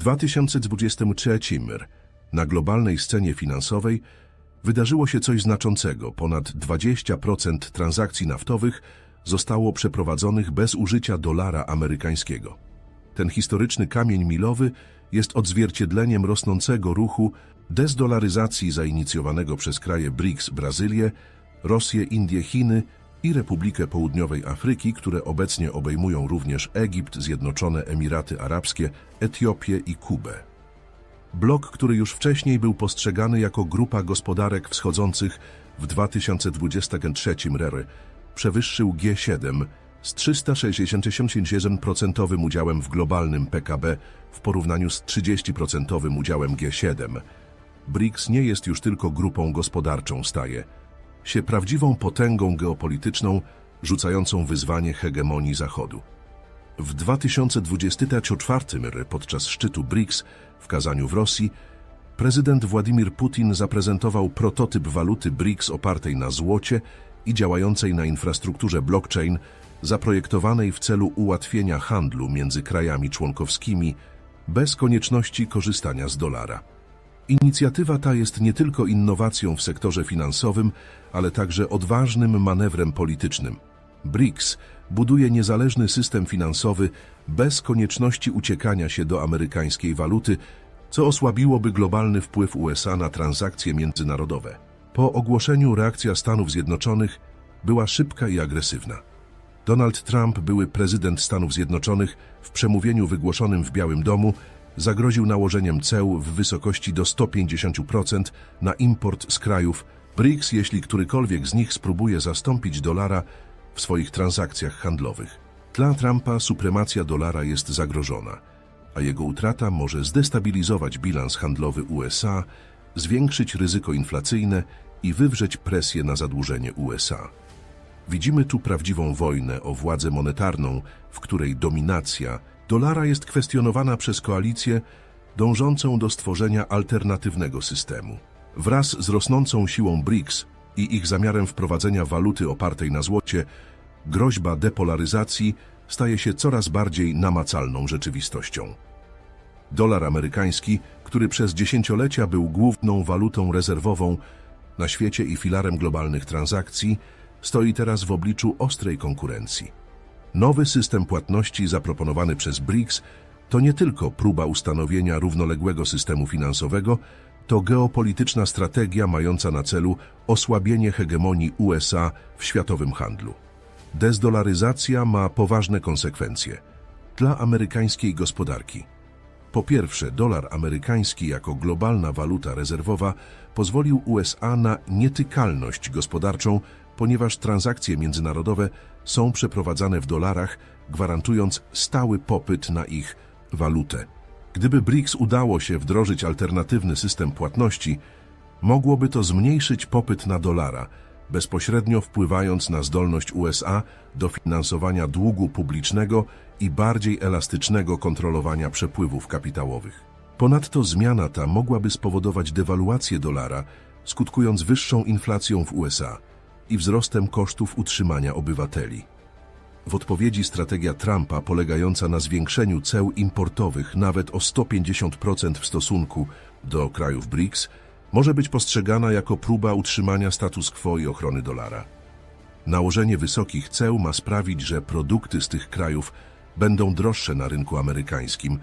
2023 na globalnej scenie finansowej wydarzyło się coś znaczącego. Ponad 20% transakcji naftowych zostało przeprowadzonych bez użycia dolara amerykańskiego. Ten historyczny kamień milowy jest odzwierciedleniem rosnącego ruchu dezdolaryzacji zainicjowanego przez kraje BRICS Brazylię, Rosję, Indię, Chiny i Republikę Południowej Afryki, które obecnie obejmują również Egipt, Zjednoczone Emiraty Arabskie, Etiopię i Kubę. Blok, który już wcześniej był postrzegany jako grupa gospodarek wschodzących w 2023 r., przewyższył G7 z 361% udziałem w globalnym PKB w porównaniu z 30% udziałem G7. BRICS nie jest już tylko grupą gospodarczą, staje się prawdziwą potęgą geopolityczną rzucającą wyzwanie hegemonii Zachodu. W 2024 r. podczas szczytu BRICS w Kazaniu w Rosji prezydent Władimir Putin zaprezentował prototyp waluty BRICS opartej na złocie i działającej na infrastrukturze blockchain zaprojektowanej w celu ułatwienia handlu między krajami członkowskimi bez konieczności korzystania z dolara. Inicjatywa ta jest nie tylko innowacją w sektorze finansowym, ale także odważnym manewrem politycznym. BRICS buduje niezależny system finansowy bez konieczności uciekania się do amerykańskiej waluty, co osłabiłoby globalny wpływ USA na transakcje międzynarodowe. Po ogłoszeniu reakcja Stanów Zjednoczonych była szybka i agresywna. Donald Trump, były prezydent Stanów Zjednoczonych, w przemówieniu wygłoszonym w Białym Domu zagroził nałożeniem ceł w wysokości do 150% na import z krajów BRICS, jeśli którykolwiek z nich spróbuje zastąpić dolara w swoich transakcjach handlowych. Dla Trumpa supremacja dolara jest zagrożona, a jego utrata może zdestabilizować bilans handlowy USA, zwiększyć ryzyko inflacyjne i wywrzeć presję na zadłużenie USA. Widzimy tu prawdziwą wojnę o władzę monetarną, w której dominacja dolara jest kwestionowana przez koalicję dążącą do stworzenia alternatywnego systemu. Wraz z rosnącą siłą BRICS i ich zamiarem wprowadzenia waluty opartej na złocie, groźba depolaryzacji staje się coraz bardziej namacalną rzeczywistością. Dolar amerykański, który przez dziesięciolecia był główną walutą rezerwową na świecie i filarem globalnych transakcji, stoi teraz w obliczu ostrej konkurencji. Nowy system płatności zaproponowany przez BRICS to nie tylko próba ustanowienia równoległego systemu finansowego, to geopolityczna strategia mająca na celu osłabienie hegemonii USA w światowym handlu. Dezdolaryzacja ma poważne konsekwencje dla amerykańskiej gospodarki. Po pierwsze, dolar amerykański jako globalna waluta rezerwowa pozwolił USA na nietykalność gospodarczą, ponieważ transakcje międzynarodowe są przeprowadzane w dolarach, gwarantując stały popyt na ich walutę. Gdyby BRICS udało się wdrożyć alternatywny system płatności, mogłoby to zmniejszyć popyt na dolara, bezpośrednio wpływając na zdolność USA do finansowania długu publicznego i bardziej elastycznego kontrolowania przepływów kapitałowych. Ponadto zmiana ta mogłaby spowodować dewaluację dolara, skutkując wyższą inflacją w USA i wzrostem kosztów utrzymania obywateli. W odpowiedzi strategia Trumpa polegająca na zwiększeniu ceł importowych nawet o 150% w stosunku do krajów BRICS może być postrzegana jako próba utrzymania status quo i ochrony dolara. Nałożenie wysokich ceł ma sprawić, że produkty z tych krajów będą droższe na rynku amerykańskim,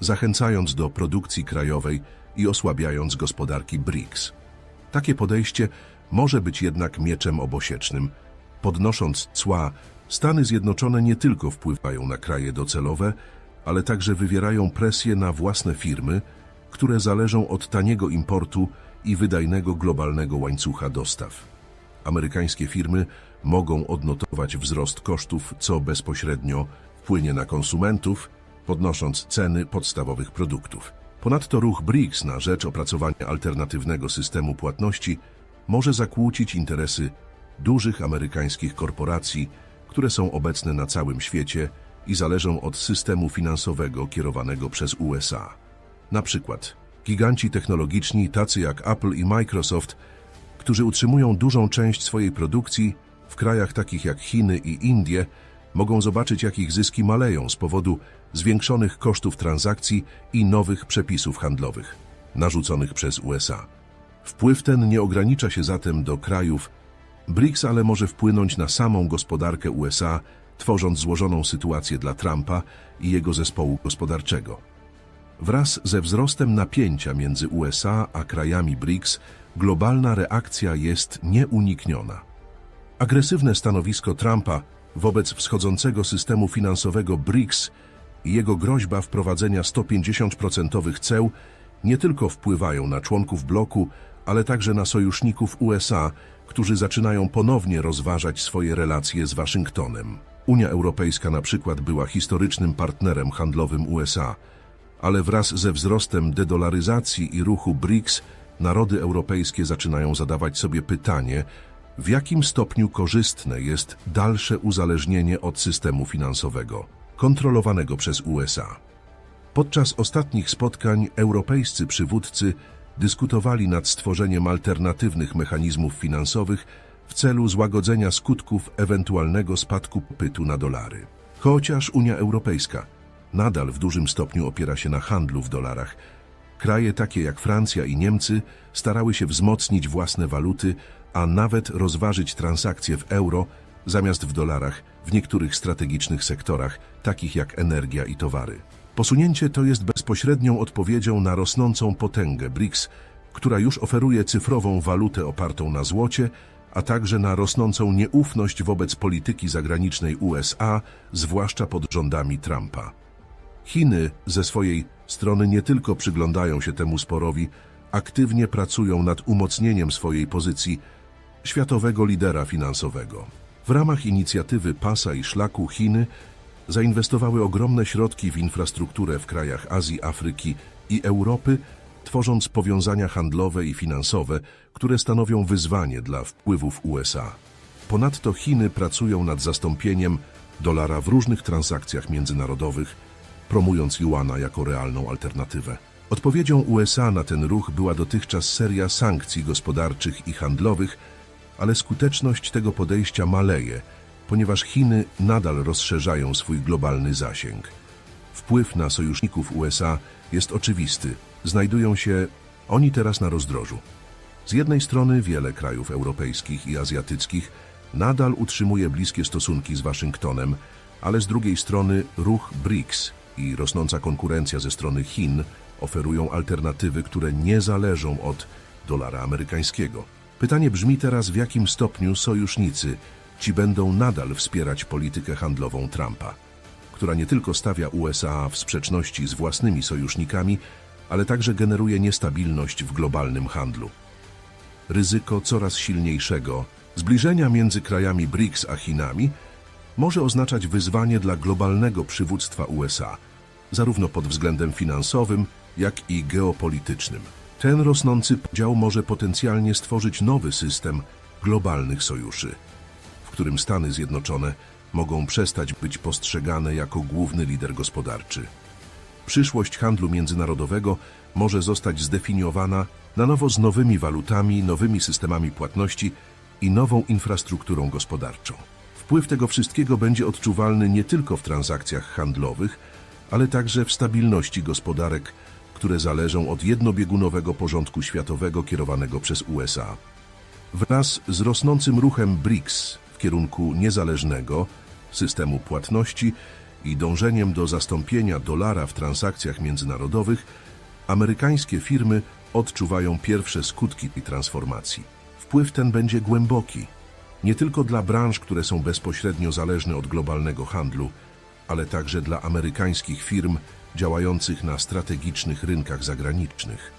zachęcając do produkcji krajowej i osłabiając gospodarki BRICS. Takie podejście może być jednak mieczem obosiecznym. Podnosząc cła, Stany Zjednoczone nie tylko wpływają na kraje docelowe, ale także wywierają presję na własne firmy, które zależą od taniego importu i wydajnego globalnego łańcucha dostaw. Amerykańskie firmy mogą odnotować wzrost kosztów, co bezpośrednio wpłynie na konsumentów, podnosząc ceny podstawowych produktów. Ponadto ruch BRICS na rzecz opracowania alternatywnego systemu płatności może zakłócić interesy dużych amerykańskich korporacji, które są obecne na całym świecie i zależą od systemu finansowego kierowanego przez USA. Na przykład giganci technologiczni tacy jak Apple i Microsoft, którzy utrzymują dużą część swojej produkcji w krajach takich jak Chiny i Indie, mogą zobaczyć jak ich zyski maleją z powodu zwiększonych kosztów transakcji i nowych przepisów handlowych narzuconych przez USA. Wpływ ten nie ogranicza się zatem do krajów BRICS, ale może wpłynąć na samą gospodarkę USA, tworząc złożoną sytuację dla Trumpa i jego zespołu gospodarczego. Wraz ze wzrostem napięcia między USA a krajami BRICS, globalna reakcja jest nieunikniona. Agresywne stanowisko Trumpa wobec wschodzącego systemu finansowego BRICS i jego groźba wprowadzenia 150% ceł nie tylko wpływają na członków bloku, ale także na sojuszników USA, którzy zaczynają ponownie rozważać swoje relacje z Waszyngtonem. Unia Europejska na przykład była historycznym partnerem handlowym USA, ale wraz ze wzrostem dedolaryzacji i ruchu BRICS narody europejskie zaczynają zadawać sobie pytanie, w jakim stopniu korzystne jest dalsze uzależnienie od systemu finansowego, kontrolowanego przez USA. Podczas ostatnich spotkań europejscy przywódcy dyskutowali nad stworzeniem alternatywnych mechanizmów finansowych w celu złagodzenia skutków ewentualnego spadku popytu na dolary. Chociaż Unia Europejska nadal w dużym stopniu opiera się na handlu w dolarach, kraje takie jak Francja i Niemcy starały się wzmocnić własne waluty, a nawet rozważyć transakcje w euro zamiast w dolarach w niektórych strategicznych sektorach, takich jak energia i towary. Posunięcie to jest bezpośrednią odpowiedzią na rosnącą potęgę BRICS, która już oferuje cyfrową walutę opartą na złocie, a także na rosnącą nieufność wobec polityki zagranicznej USA, zwłaszcza pod rządami Trumpa. Chiny ze swojej strony nie tylko przyglądają się temu sporowi, aktywnie pracują nad umocnieniem swojej pozycji światowego lidera finansowego. W ramach inicjatywy Pasa i Szlaku Chiny zainwestowały ogromne środki w infrastrukturę w krajach Azji, Afryki i Europy, tworząc powiązania handlowe i finansowe, które stanowią wyzwanie dla wpływów USA. Ponadto Chiny pracują nad zastąpieniem dolara w różnych transakcjach międzynarodowych, promując juana jako realną alternatywę. Odpowiedzią USA na ten ruch była dotychczas seria sankcji gospodarczych i handlowych, ale skuteczność tego podejścia maleje, ponieważ Chiny nadal rozszerzają swój globalny zasięg. Wpływ na sojuszników USA jest oczywisty. Znajdują się oni teraz na rozdrożu. Z jednej strony wiele krajów europejskich i azjatyckich nadal utrzymuje bliskie stosunki z Waszyngtonem, ale z drugiej strony ruch BRICS i rosnąca konkurencja ze strony Chin oferują alternatywy, które nie zależą od dolara amerykańskiego. Pytanie brzmi teraz, w jakim stopniu sojusznicy ci będą nadal wspierać politykę handlową Trumpa, która nie tylko stawia USA w sprzeczności z własnymi sojusznikami, ale także generuje niestabilność w globalnym handlu. Ryzyko coraz silniejszego zbliżenia między krajami BRICS a Chinami może oznaczać wyzwanie dla globalnego przywództwa USA, zarówno pod względem finansowym, jak i geopolitycznym. Ten rosnący podział może potencjalnie stworzyć nowy system globalnych sojuszy, którym Stany Zjednoczone mogą przestać być postrzegane jako główny lider gospodarczy. Przyszłość handlu międzynarodowego może zostać zdefiniowana na nowo z nowymi walutami, nowymi systemami płatności i nową infrastrukturą gospodarczą. Wpływ tego wszystkiego będzie odczuwalny nie tylko w transakcjach handlowych, ale także w stabilności gospodarek, które zależą od jednobiegunowego porządku światowego kierowanego przez USA. Wraz z rosnącym ruchem BRICS kierunku niezależnego systemu płatności i dążeniem do zastąpienia dolara w transakcjach międzynarodowych, amerykańskie firmy odczuwają pierwsze skutki tej transformacji. Wpływ ten będzie głęboki, nie tylko dla branż, które są bezpośrednio zależne od globalnego handlu, ale także dla amerykańskich firm działających na strategicznych rynkach zagranicznych.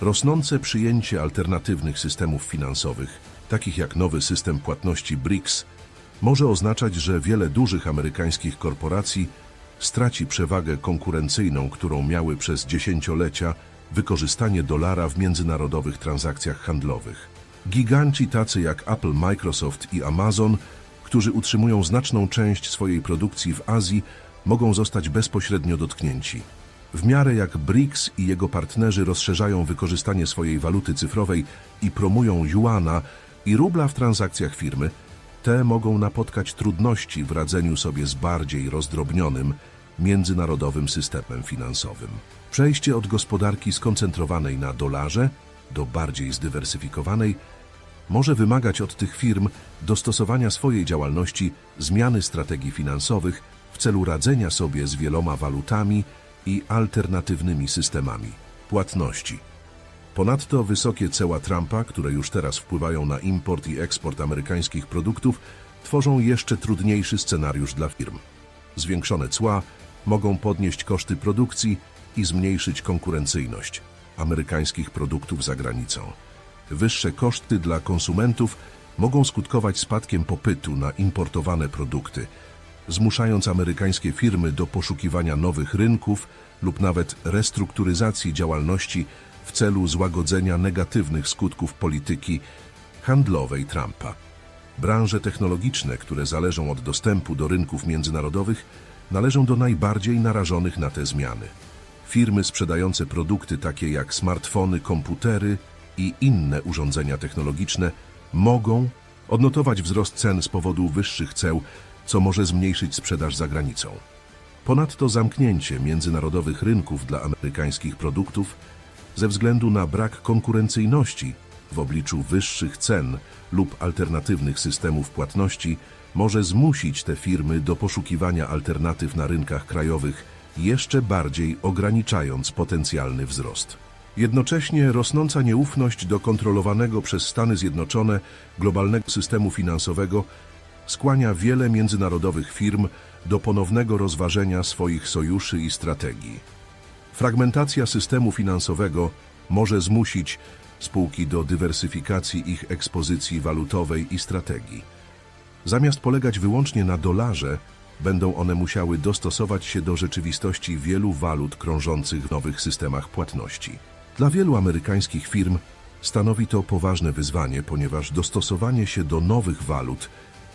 Rosnące przyjęcie alternatywnych systemów finansowych, takich jak nowy system płatności BRICS, może oznaczać, że wiele dużych amerykańskich korporacji straci przewagę konkurencyjną, którą miały przez dziesięciolecia wykorzystanie dolara w międzynarodowych transakcjach handlowych. Giganci tacy jak Apple, Microsoft i Amazon, którzy utrzymują znaczną część swojej produkcji w Azji, mogą zostać bezpośrednio dotknięci. W miarę jak BRICS i jego partnerzy rozszerzają wykorzystanie swojej waluty cyfrowej i promują juana i rubla w transakcjach firmy, te mogą napotkać trudności w radzeniu sobie z bardziej rozdrobnionym, międzynarodowym systemem finansowym. Przejście od gospodarki skoncentrowanej na dolarze do bardziej zdywersyfikowanej może wymagać od tych firm dostosowania swojej działalności zmiany strategii finansowych w celu radzenia sobie z wieloma walutami i alternatywnymi systemami płatności. Ponadto wysokie ceła Trumpa, które już teraz wpływają na import i eksport amerykańskich produktów, tworzą jeszcze trudniejszy scenariusz dla firm. Zwiększone cła mogą podnieść koszty produkcji i zmniejszyć konkurencyjność amerykańskich produktów za granicą. Wyższe koszty dla konsumentów mogą skutkować spadkiem popytu na importowane produkty, zmuszając amerykańskie firmy do poszukiwania nowych rynków lub nawet restrukturyzacji działalności w celu złagodzenia negatywnych skutków polityki handlowej Trumpa. Branże technologiczne, które zależą od dostępu do rynków międzynarodowych, należą do najbardziej narażonych na te zmiany. Firmy sprzedające produkty takie jak smartfony, komputery i inne urządzenia technologiczne mogą odnotować wzrost cen z powodu wyższych ceł, co może zmniejszyć sprzedaż za granicą. Ponadto zamknięcie międzynarodowych rynków dla amerykańskich produktów ze względu na brak konkurencyjności w obliczu wyższych cen lub alternatywnych systemów płatności może zmusić te firmy do poszukiwania alternatyw na rynkach krajowych, jeszcze bardziej ograniczając potencjalny wzrost. Jednocześnie rosnąca nieufność do kontrolowanego przez Stany Zjednoczone globalnego systemu finansowego skłania wiele międzynarodowych firm do ponownego rozważenia swoich sojuszy i strategii. Fragmentacja systemu finansowego może zmusić spółki do dywersyfikacji ich ekspozycji walutowej i strategii. Zamiast polegać wyłącznie na dolarze, będą one musiały dostosować się do rzeczywistości wielu walut krążących w nowych systemach płatności. Dla wielu amerykańskich firm stanowi to poważne wyzwanie, ponieważ dostosowanie się do nowych walut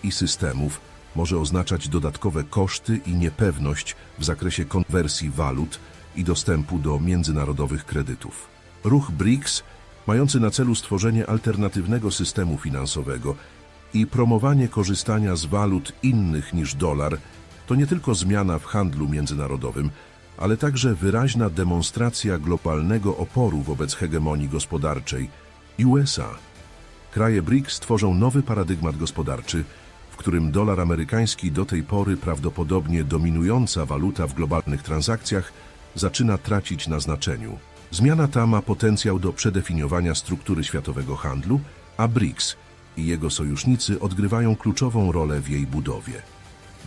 i systemów może oznaczać dodatkowe koszty i niepewność w zakresie konwersji walut i dostępu do międzynarodowych kredytów. Ruch BRICS, mający na celu stworzenie alternatywnego systemu finansowego i promowanie korzystania z walut innych niż dolar, to nie tylko zmiana w handlu międzynarodowym, ale także wyraźna demonstracja globalnego oporu wobec hegemonii gospodarczej USA. Kraje BRICS tworzą nowy paradygmat gospodarczy, w którym dolar amerykański do tej pory prawdopodobnie dominująca waluta w globalnych transakcjach zaczyna tracić na znaczeniu. Zmiana ta ma potencjał do przedefiniowania struktury światowego handlu, a BRICS i jego sojusznicy odgrywają kluczową rolę w jej budowie.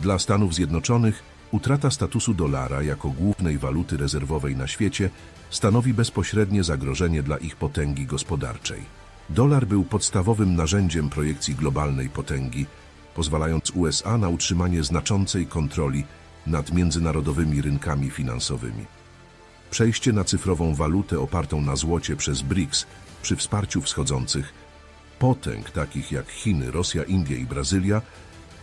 Dla Stanów Zjednoczonych utrata statusu dolara jako głównej waluty rezerwowej na świecie stanowi bezpośrednie zagrożenie dla ich potęgi gospodarczej. Dolar był podstawowym narzędziem projekcji globalnej potęgi, pozwalając USA na utrzymanie znaczącej kontroli nad międzynarodowymi rynkami finansowymi. Przejście na cyfrową walutę opartą na złocie przez BRICS przy wsparciu wschodzących potęg takich jak Chiny, Rosja, Indie i Brazylia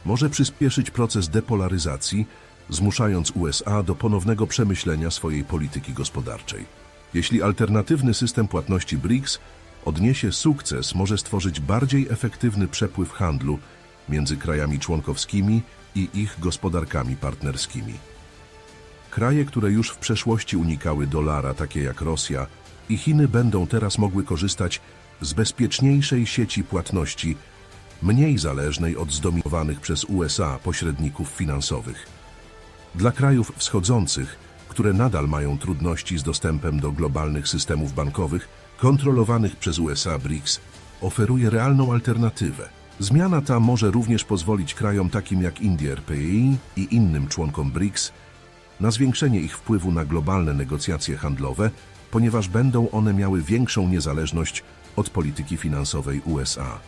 może przyspieszyć proces depolaryzacji, zmuszając USA do ponownego przemyślenia swojej polityki gospodarczej. Jeśli alternatywny system płatności BRICS odniesie sukces, może stworzyć bardziej efektywny przepływ handlu między krajami członkowskimi i ich gospodarkami partnerskimi. Kraje, które już w przeszłości unikały dolara, takie jak Rosja i Chiny, będą teraz mogły korzystać z bezpieczniejszej sieci płatności, mniej zależnej od zdominowanych przez USA pośredników finansowych. Dla krajów wschodzących, które nadal mają trudności z dostępem do globalnych systemów bankowych kontrolowanych przez USA BRICS, oferuje realną alternatywę. Zmiana ta może również pozwolić krajom takim jak Indie RPI i innym członkom BRICS na zwiększenie ich wpływu na globalne negocjacje handlowe, ponieważ będą one miały większą niezależność od polityki finansowej USA.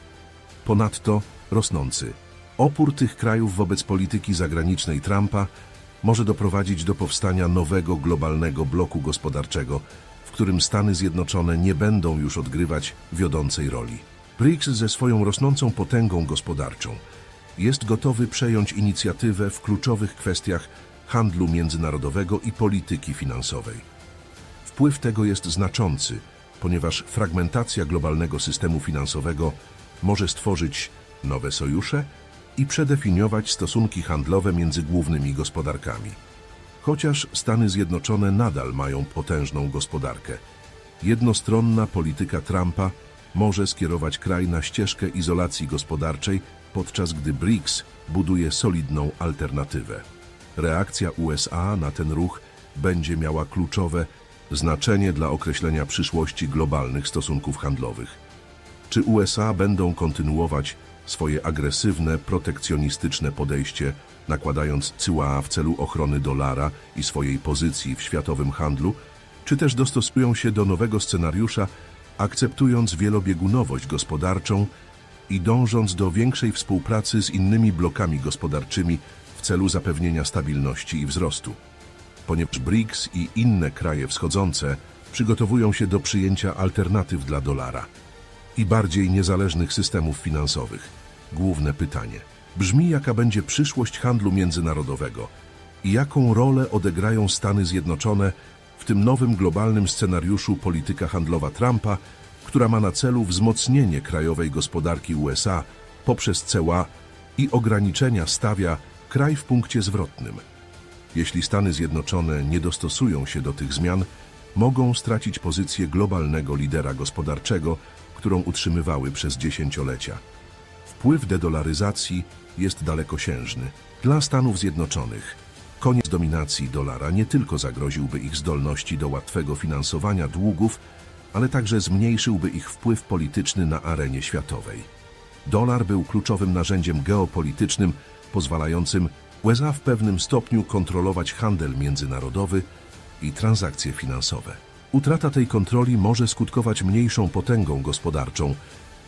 Ponadto rosnący opór tych krajów wobec polityki zagranicznej Trumpa może doprowadzić do powstania nowego globalnego bloku gospodarczego, w którym Stany Zjednoczone nie będą już odgrywać wiodącej roli. BRICS ze swoją rosnącą potęgą gospodarczą jest gotowy przejąć inicjatywę w kluczowych kwestiach handlu międzynarodowego i polityki finansowej. Wpływ tego jest znaczący, ponieważ fragmentacja globalnego systemu finansowego może stworzyć nowe sojusze i przedefiniować stosunki handlowe między głównymi gospodarkami. Chociaż Stany Zjednoczone nadal mają potężną gospodarkę, jednostronna polityka Trumpa może skierować kraj na ścieżkę izolacji gospodarczej, podczas gdy BRICS buduje solidną alternatywę. Reakcja USA na ten ruch będzie miała kluczowe znaczenie dla określenia przyszłości globalnych stosunków handlowych. Czy USA będą kontynuować swoje agresywne, protekcjonistyczne podejście, nakładając cyła w celu ochrony dolara i swojej pozycji w światowym handlu, czy też dostosują się do nowego scenariusza, akceptując wielobiegunowość gospodarczą i dążąc do większej współpracy z innymi blokami gospodarczymi w celu zapewnienia stabilności i wzrostu? Ponieważ BRICS i inne kraje wschodzące przygotowują się do przyjęcia alternatyw dla dolara i bardziej niezależnych systemów finansowych. Główne pytanie brzmi, jaka będzie przyszłość handlu międzynarodowego i jaką rolę odegrają Stany Zjednoczone w tym nowym globalnym scenariuszu polityka handlowa Trumpa, która ma na celu wzmocnienie krajowej gospodarki USA poprzez ceła i ograniczenia stawia kraj w punkcie zwrotnym. Jeśli Stany Zjednoczone nie dostosują się do tych zmian, mogą stracić pozycję globalnego lidera gospodarczego, którą utrzymywały przez dziesięciolecia. Wpływ dedolaryzacji jest dalekosiężny. Dla Stanów Zjednoczonych koniec dominacji dolara nie tylko zagroziłby ich zdolności do łatwego finansowania długów, ale także zmniejszyłby ich wpływ polityczny na arenie światowej. Dolar był kluczowym narzędziem geopolitycznym pozwalającym USA w pewnym stopniu kontrolować handel międzynarodowy i transakcje finansowe. Utrata tej kontroli może skutkować mniejszą potęgą gospodarczą,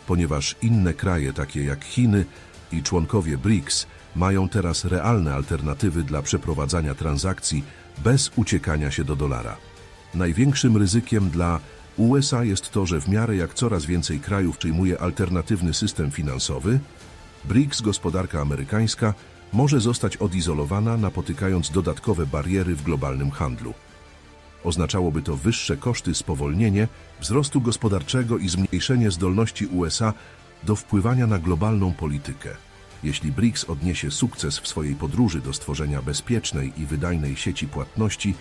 ponieważ inne kraje, takie jak Chiny i członkowie BRICS, mają teraz realne alternatywy dla przeprowadzania transakcji bez uciekania się do dolara. Największym ryzykiem dla USA jest to, że w miarę jak coraz więcej krajów przyjmuje alternatywny system finansowy, BRICS gospodarka amerykańska może zostać odizolowana, napotykając dodatkowe bariery w globalnym handlu. Oznaczałoby to wyższe koszty, spowolnienie wzrostu gospodarczego i zmniejszenie zdolności USA do wpływania na globalną politykę. Jeśli BRICS odniesie sukces w swojej podróży do stworzenia bezpiecznej i wydajnej sieci płatności,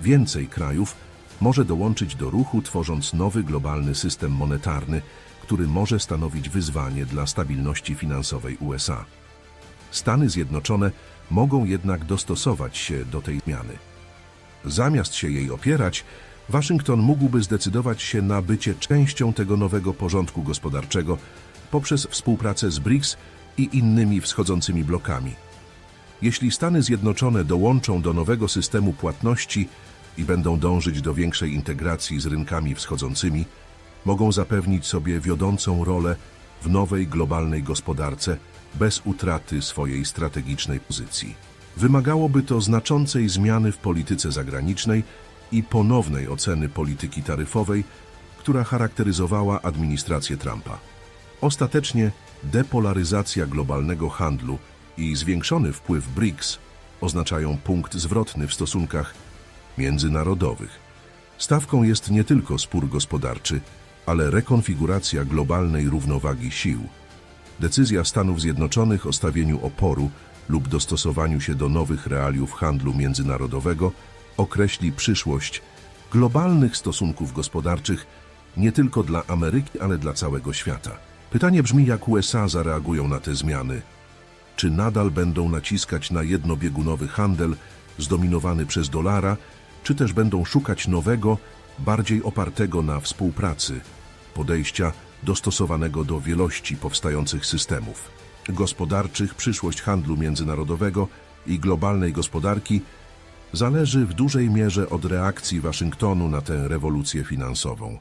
więcej krajów może dołączyć do ruchu, tworząc nowy globalny system monetarny, który może stanowić wyzwanie dla stabilności finansowej USA. Stany Zjednoczone mogą jednak dostosować się do tej zmiany. Zamiast się jej opierać, Waszyngton mógłby zdecydować się na bycie częścią tego nowego porządku gospodarczego poprzez współpracę z BRICS i innymi wschodzącymi blokami. Jeśli Stany Zjednoczone dołączą do nowego systemu płatności i będą dążyć do większej integracji z rynkami wschodzącymi, mogą zapewnić sobie wiodącą rolę w nowej globalnej gospodarce bez utraty swojej strategicznej pozycji. Wymagałoby to znaczącej zmiany w polityce zagranicznej i ponownej oceny polityki taryfowej, która charakteryzowała administrację Trumpa. Ostatecznie depolaryzacja globalnego handlu i zwiększony wpływ BRICS oznaczają punkt zwrotny w stosunkach międzynarodowych. Stawką jest nie tylko spór gospodarczy, ale rekonfiguracja globalnej równowagi sił. Decyzja Stanów Zjednoczonych o stawieniu oporu lub dostosowaniu się do nowych realiów handlu międzynarodowego określi przyszłość globalnych stosunków gospodarczych nie tylko dla Ameryki, ale dla całego świata. Pytanie brzmi, jak USA zareagują na te zmiany. Czy nadal będą naciskać na jednobiegunowy handel zdominowany przez dolara, czy też będą szukać nowego, bardziej opartego na współpracy, podejścia dostosowanego do wielości powstających systemów gospodarczych, przyszłość handlu międzynarodowego i globalnej gospodarki zależy w dużej mierze od reakcji Waszyngtonu na tę rewolucję finansową.